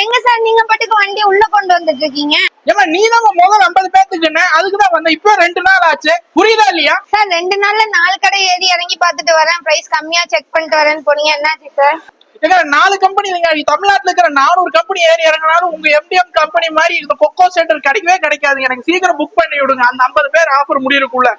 எங்க சார் நீங்க பாட்டுக்கு வண்டி உள்ள கொண்டு வந்துட்டு இருக்கீங்க ஏமா நீ தான் முதல் ஐம்பது பேத்துக்குன்னு அதுக்கு தான் வந்தேன். இப்போ ரெண்டு நாள் ஆச்சு. புரியுதா இல்லையா? சார் ரெண்டு நாள்ல நாலு கடை ஏறி இறங்கி பார்த்துட்டு வரேன். பிரைஸ் கம்மியா செக் பண்ணிட்டு வரேன்னு போனீங்க. என்னாச்சு சார் ஏங்க நாலு கம்பெனி இல்லைங்க. தமிழ்நாட்டுல இருக்கிற நானூறு கம்பெனி ஏறி இறங்கினாலும் உங்க எம்டிஎம் கம்பெனி மாதிரி இந்த கொக்கோ சென்டர் கிடைக்கவே கிடைக்காது எனக்கு சீக்கிரம் புக் பண்ணி விடுங்க. அந்த ஐம்பது பேர் ஆஃபர் முடியறதுக்குள்ள.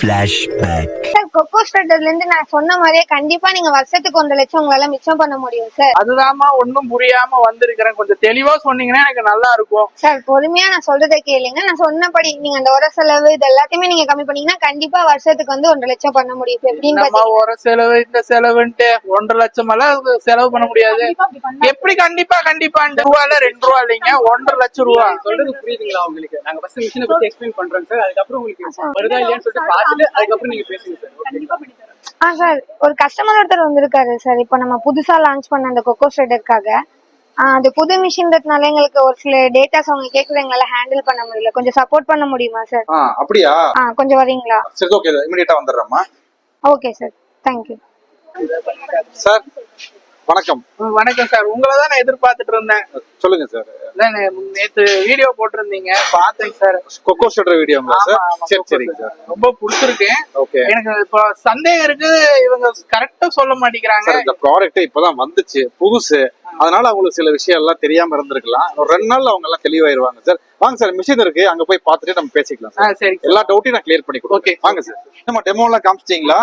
Flashback. சார் கொக்கோ ஸ்டார்டர்ல இருந்து நான் சொன்ன மாதிரியே கண்டிப்பா நீங்க வருஷத்துக்கு ஒன்றரை லட்சம் உங்களால மிச்சம் பண்ண முடியும் சார் அதுதாம்மா ஒன்னும் புரியாம வந்திருக்கிறேன். கொஞ்சம் தெளிவா சொன்னீங்கன்னா எனக்கு நல்லா இருக்கும். சார் பொறுமையா நான் சொல்றதை கேளுங்க. நான் சொன்னபடி நீங்க அந்த உர செலவு இது எல்லாத்தையுமே நீங்க கம்மி பண்ணீங்கன்னா கண்டிப்பா வருஷத்துக்கு வந்து ஒன்றரை லட்சம் பண்ண முடியும் இப்ப எப்படின்னு நம்ம பாத்தீங்கன்னா ஒரு செலவு இந்த செலவுன்ட்டு ஒன்றரை லட்சம் எல்லாம் செலவு பண்ண முடியாது. எப்படி கண்டிப்பா கண்டிப்பா? இந்த ரூபால ரெண்டு ரூபா இல்லைங்க ஒன்றரை லட்சம் ரூபா. சொல்றது புரியுதுங்களா உங்களுக்கு? நாங்க ஃபர்ஸ்ட் மிஷினை பத்தி எக்ஸ்பிளைன் பண்றோம் சார் அதுக்கப்புறம் உங்களுக்கு வருதா இல்லையான்னு சொல்லிட்டு பார்த்துட்டு அதுக்கப்புறம் நீங்க பேசுங்க சார். ஆ சார் ஒரு கஸ்டமர் ஒருத்தர் வந்திருக்காரு சார். இப்போ நம்ம புதுசா லான்ச் பண்ண அந்த கொக்கோ. ஷெட்டருக்காக அது புது மிஷின்றதுனால எங்களுக்கு ஒரு சில டேட்டாஸ் அவங்க எங்களால ஹேண்டில் பண்ண முடியல. கொஞ்சம் சப்போர்ட் பண்ண முடியுமா சார்? ஆ அப்படியா? ஆ கொஞ்சம் வரீங்களா? சரி okay இமிடியேட்டா வந்துடுறேம்மா. Okay sir thank you sir வணக்கம். வணக்கம் சார். உங்களை தான் நான் எதிர்பார்த்துட்டு இருந்தேன். சொல்லுங்க சார். நேத்து வீடியோ போட்டிருந்தீங்க. பார்த்தேன் சார். கொக்கோ வீடியோங்களா ஆமா, சார் சரிங்க சார். ரொம்ப பிடிச்சிருக்கு. ஓகே. எனக்கு இப்போ சந்தேகம் இருக்கு இவங்க கரெக்டா சொல்ல மாட்டேங்கிறாங்க. இந்த ப்ராடக்ட் இப்பதான் வந்துச்சு. புதுசு. அதனால அவங்களுக்கு சில விஷயம் எல்லாம் தெரியாம இருந்திருக்கலாம். ஒரு ரெண்டு நாள்ல அவங்க எல்லாம் தெளிவாயிருவாங்க. சார் வாங்க சார் மிஷின் இருக்கு. அங்க போய் பார்த்துட்டு நம்ம பேசிக்கலாம் சார். எல்லா டவுட்டையும் நான் கிளியர் பண்ணி Okay. வாங்க சார். நம்ம டெமோ எல்லாம் காமிச்சிட்டீங்களா?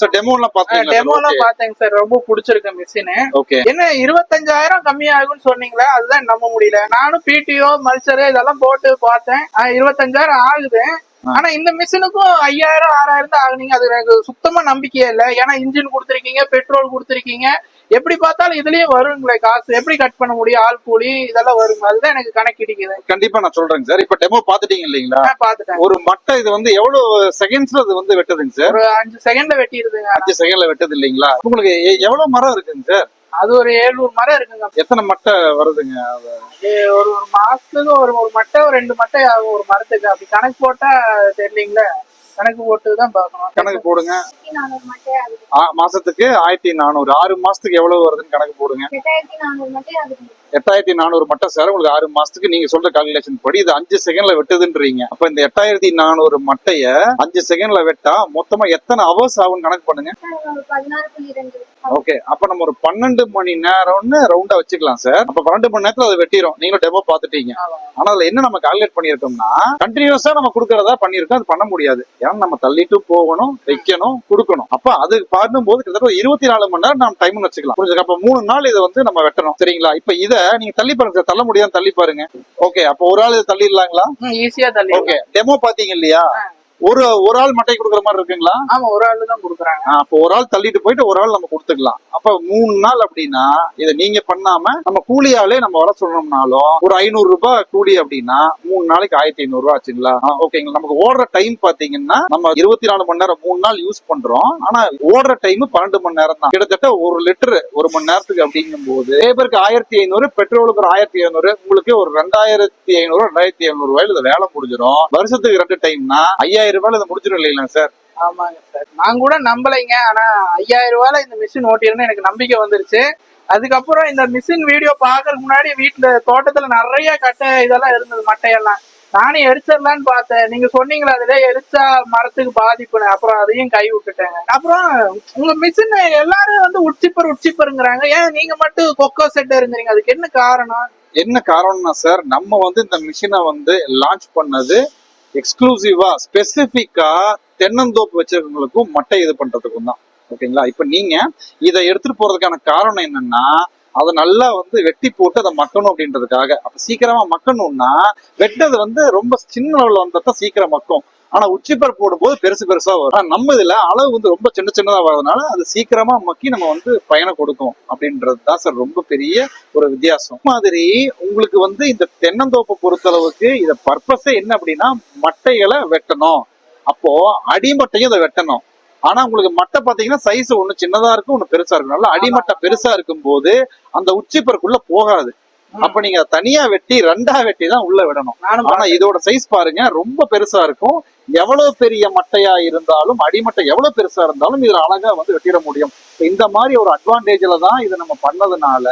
சார் டெமோ எல்லாம் பாத்தீங்களா டெமோலாம் பார்த்தேன் சார். ரொம்ப பிடிச்சிருக்கு மிஷின் ஓகே என்ன இருபத்தஞ்சாயிரம் கம்மி ஆகும்னு சொன்னீங்களே அதுதான் நம்ப முடியல. நானும் பிடிஓ மல்சரு இதெல்லாம் போட்டு பார்த்தேன். இருபத்தஞ்சாயிரம் ஆகுது. ஆனா இந்த மிஷினுக்கும் ஐயாயிரம் ஆறாயிரம் தான் ஆகுனீங்க. அது எனக்கு சுத்தமா நம்பிக்கையே இல்ல. ஏன்னா இன்ஜின் கொடுத்துருக்கீங்க பெட்ரோல் கொடுத்துருக்கீங்க. எப்படி பார்த்தாலும் இதுலயே வருங்களே காசு. எப்படி கட் பண்ண முடியும்? ஆள் கூலி இதெல்லாம் வருங்க. அதுதான் எனக்கு கணக்கிடிக்குது. கண்டிப்பா நான் சொல்றேங்க சார். இப்ப டெமோ பாத்துட்டீங்க இல்லைங்களா? பாத்துட்டேன் ஒரு மட்டை இது வந்து எவ்வளவு செகண்ட்ஸ்ல அது வந்து வெட்டுதுங்க சார்? ஒரு அஞ்சு செகண்ட்ல வெட்டிடுதுங்க. அஞ்சு செகண்ட்ல வெட்டது இல்லைங்களா? உங்களுக்கு எவ்வளவு மரம் இருக்குங்க சார்? அது ஒரு ஏழுநூறு மரம் இருக்குங்க. எத்தனை மட்டை வருதுங்க ஒரு ஒரு மாசத்துக்கு ஒரு ஒரு மட்டை ஒரு ரெண்டு மட்டை ஆகும் ஒரு மரத்துக்கு. அப்படி கணக்கு போட்டா தெரியலீங்களே. கணக்கு போட்டு தான் பார்க்கணும். கணக்கு போடுங்க. ஆ, மாசத்துக்கு ஆயிரத்தி நானூறு. ஆறு மாசத்துக்கு எவ்வளவு வருதுன்னு கணக்கு போடுங்க. எட்டாயிரத்தி நானூறு மட்டும் சார். உங்களுக்கு ஆறு மாசத்துக்கு நீங்க சொல்ற கால்குலேஷன் படி இது அஞ்சு செகண்ட்ல வெட்டுதுன்றீங்க. அப்ப இந்த எட்டாயிரத்தி நானூறு மட்டைய அஞ்சு செகண்ட்ல வெட்டா மொத்தமா எத்தனை ஹவர்ஸ் ஆகும்னு கணக்கு பண்ணுங்க. ஓகே அப்ப நம்ம ஒரு பன்னெண்டு மணி நேரம்னு ரவுண்டா வச்சுக்கலாம் சார். அப்ப பன்னெண்டு மணி நேரத்துல அதை வெட்டிரும் நீங்களும் டெமோ பாத்துட்டீங்க ஆனா அதுல என்ன நம்ம கால்குலேட் பண்ணிருக்கோம்னா கண்டினியூஸா நம்ம கொடுக்கறதா பண்ணிருக்கோம் அது பண்ண முடியாது. ஏன்னா நம்ம தள்ளிட்டு போகணும் வைக்கணும் கொடுக்கணும். அப்ப அது பண்ணும்போது கிட்டத்தட்ட ஒரு இருபத்தி நாலு மணி நேரம் நம்ம டைம் வச்சுக்கலாம். அப்ப மூணு நாள் இதை வந்து நம்ம வெட்டணும். சரிங்களா? இப்ப இத நீங்க தள்ளி பாருங்க சார். தள்ள முடியாது தள்ளி பாருங்க. ஓகே அப்ப ஒரு ஆள் தள்ளிடலாங்களா? ஈஸியா தள்ளி ஓகே டெமோ பாத்தீங்க இல்லையா? ஒரு ஒரு ஆள் மட்டை கொடுக்குற மாதிரி இருக்குங்களா? ஆமா ஒரு ஆளு தான் கொடுக்குறாங்க. அப்போ ஒரு ஆள் தள்ளிட்டு போயிட்டு ஒரு ஆள் நம்ம கொடுத்துக்கலாம். அப்ப மூணு நாள் அப்படின்னா இதை நீங்க பண்ணாம நம்ம கூலி ஆளே நம்ம வர சொல்லணும்னாலும் ஒரு ஐநூறு ரூபாய் கூலி அப்படின்னா மூணு நாளைக்கு ஆயிரத்தி ஐநூறு ரூபாய் ஆச்சுங்களா? ஓகேங்களா. நமக்கு ஓடுற டைம் பாத்தீங்கன்னா நம்ம இருபத்தி நாலு மணி நேரம் மூணு நாள் யூஸ் பண்றோம். ஆனா ஓடுற டைம் பன்னெண்டு மணி நேரம் தான். கிட்டத்தட்ட ஒரு லிட்டர் ஒரு மணி நேரத்துக்கு அப்படிங்கும் போது லேபருக்கு ஆயிரத்தி ஐநூறு பெட்ரோலுக்கு ஒரு ஆயிரத்தி ஐநூறு உங்களுக்கு ஒரு ரெண்டாயிரத்தி ஐநூறு ரெண்டாயிரத்தி ஐநூறு ரூபாயில இது வேலை முடிஞ்சிடும் வருஷத்துக்கு ரெண்டு டைம்னா ஐயாயிரம் ரூபாயில இது முடிஞ்சிடும் இல்லைங்களா சார்? ஆமாங்க சார். நான் கூட நம்பலைங்க ஆனா ஐயாயிரம் ரூபாயில இந்த மிஷின் ஓட்டிருன்னு எனக்கு நம்பிக்கை வந்துருச்சு. அதுக்கப்புறம் இந்த மிஷின் வீடியோ பாக்குறதுக்கு முன்னாடி வீட்டுல தோட்டத்துல நிறைய கட்டை இதெல்லாம் இருந்தது மட்டையெல்லாம். நானே எரிச்சிடலான்னு பார்த்தேன். நீங்க சொன்னீங்களா அதுல எரிச்சா மரத்துக்கு பாதிப்புன்னு. அப்புறம் அதையும் கை விட்டுட்டேங்க. அப்புறம் உங்க மிஷின் எல்லாரும் வந்து உட்சிப்பர் உட்சிப்பருங்கிறாங்க. ஏன் நீங்க மட்டும் கொக்கோ செட் இருந்தீங்க அதுக்கு என்ன காரணம்? என்ன காரணம்னா சார் நம்ம வந்து இந்த மிஷினை வந்து லான்ச் பண்ணது எக்ஸ்க்ளூசிவா ஸ்பெசிபிக்கா தென்னந்தோப்பு வச்சிருக்கவங்களுக்கும் மட்டை இது பண்றதுக்கும் தான். ஓகேங்களா? இப்ப நீங்க இதை எடுத்துட்டு போறதுக்கான காரணம் என்னன்னா அதை நல்லா வந்து வெட்டி போட்டு அதை மக்கணும் அப்படின்றதுக்காக. அப்ப சீக்கிரமா மக்கணும்னா வெட்டது வந்து ரொம்ப சின்ன அளவுல வந்தா சீக்கிரம் மக்கும். ஆனா உச்சிப்பர் போடும்போது பெருசு பெருசா வரும். ஆனா நம்ம இதுல அளவு வந்து ரொம்ப சின்ன சின்னதா வர்றதுனால அது சீக்கிரமா மக்கி நம்ம வந்து பயனை கொடுக்கும் அப்படின்றது தான் சார் ரொம்ப பெரிய ஒரு வித்தியாசம். மாதிரி உங்களுக்கு வந்து இந்த தென்னந்தோப்பை பொறுத்தளவுக்கு இத பர்பஸே என்ன அப்படின்னா மட்டைகளை வெட்டணும். அப்போ அடிமட்டையும் இதை வெட்டணும். ஆனா உங்களுக்கு மட்டை பாத்தீங்கன்னா சைஸ் ஒண்ணு சின்னதா இருக்கும் ஒண்ணு பெருசா இருக்கும். நல்லா அடிமட்டை பெருசா இருக்கும் போது அந்த உச்சிப்பருக்குள்ள போகாது. அப்ப நீங்க தனியா வெட்டி ரெண்டா வெட்டி தான் உள்ள விடணும். ஆனா இதோட சைஸ் பாருங்க ரொம்ப பெருசா இருக்கும். எவ்வளவு பெரிய மட்டையா இருந்தாலும் அடிமட்டை எவ்வளவு பெருசா இருந்தாலும் இதுல அழகா வந்து வெட்டிட முடியும். இந்த மாதிரி ஒரு அட்வான்டேஜ்ல தான் இதை நம்ம பண்ணதுனால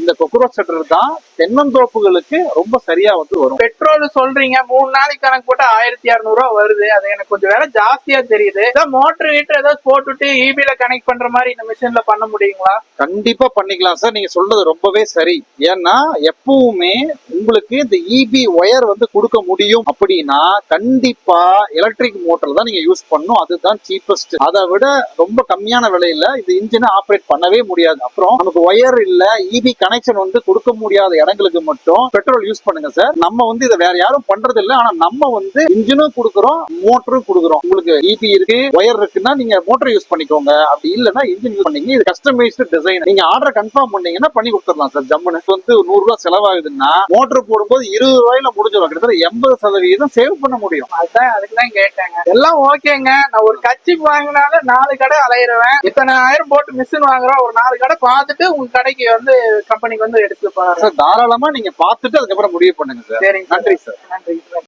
இந்த கொக்ரோச் ஷட்டர் தான் தென்னந்தோப்புகளுக்கு ரொம்ப சரியா வந்து வரும். பெட்ரோல் சொல்றீங்க மூணு நாளைக்கு கணக்கு போட்டு ஆயிரத்தி ரூபா வருது. அது எனக்கு கொஞ்சம் விலை ஜாஸ்தியா தெரியுது. மோட்டர் வீட்டர் ஏதாவது போட்டுட்டு இபில கனெக்ட் பண்ற மாதிரி இந்த மிஷின்ல பண்ண முடியுங்களா? கண்டிப்பா பண்ணிக்கலாம் சார். நீங்க சொல்றது ரொம்பவே சரி. ஏன்னா எப்பவுமே உங்களுக்கு இந்த இபி ஒயர் வந்து கொடுக்க முடியும் அப்படின்னா கண்டிப்பா எலக்ட்ரிக் மோட்டர் தான் நீங்க யூஸ் பண்ணணும். அதுதான் சீப்பஸ்ட் அதை விட ரொம்ப கம்மியான விலையில இந்த இன்ஜினை ஆப்ரேட் பண்ணவே முடியாது. அப்புறம் நமக்கு ஒயர் இல்ல இபி கனெக்ஷன் வந்து கொடுக்க முடியாத இடங்களுக்கு மட்டும் பெட்ரோல் யூஸ் பண்ணுங்க சார் நம்ம வந்து இதை வேற யாரும் பண்றது இல்லை. ஆனா நம்ம வந்து இன்ஜினும் கொடுக்குறோம் மோட்டரும் கொடுக்குறோம். உங்களுக்கு இபி இருக்கு ஒயர் இருக்குன்னா நீங்க மோட்டர் யூஸ் பண்ணிக்கோங்க. அப்படி இல்லைன்னா இன்ஜின் யூஸ் பண்ணீங்க இது கஸ்டமைஸ்டு டிசைன் நீங்க ஆர்டர் கன்ஃபார்ம் பண்ணீங்கன்னா பண்ணி கொடுத்துடலாம் சார் ஜம்முன்னு. வந்து நூறு ரூபாய் செலவாகுதுன்னா மோட்டர் போடும்போது இருபது ரூபாயில முடிஞ்சிடும். கிட்டத்தட்ட எண்பது சதவீதம் சேவ் பண்ண முடியும். அதுதான் அதுக்கு தான் எல்லாம் ஓகேங்க. நான் ஒரு கட்சி வாங்கினாலும் நாலு கடை அலையிடுவேன் இத்தனை ஆயிரம் போட்டு மிஷின் வாங்குறோம். ஒரு நாலு கடை பார்த்துட்டு உங்க கடைக்கு வந்து கம்பெனிக்கு வந்து எடுத்து தாராளமா நீங்க பார்த்துட்டு அதுக்கப்புறம் முடிவு பண்ணுங்க சார். சரிங்க நன்றி சார். நன்றி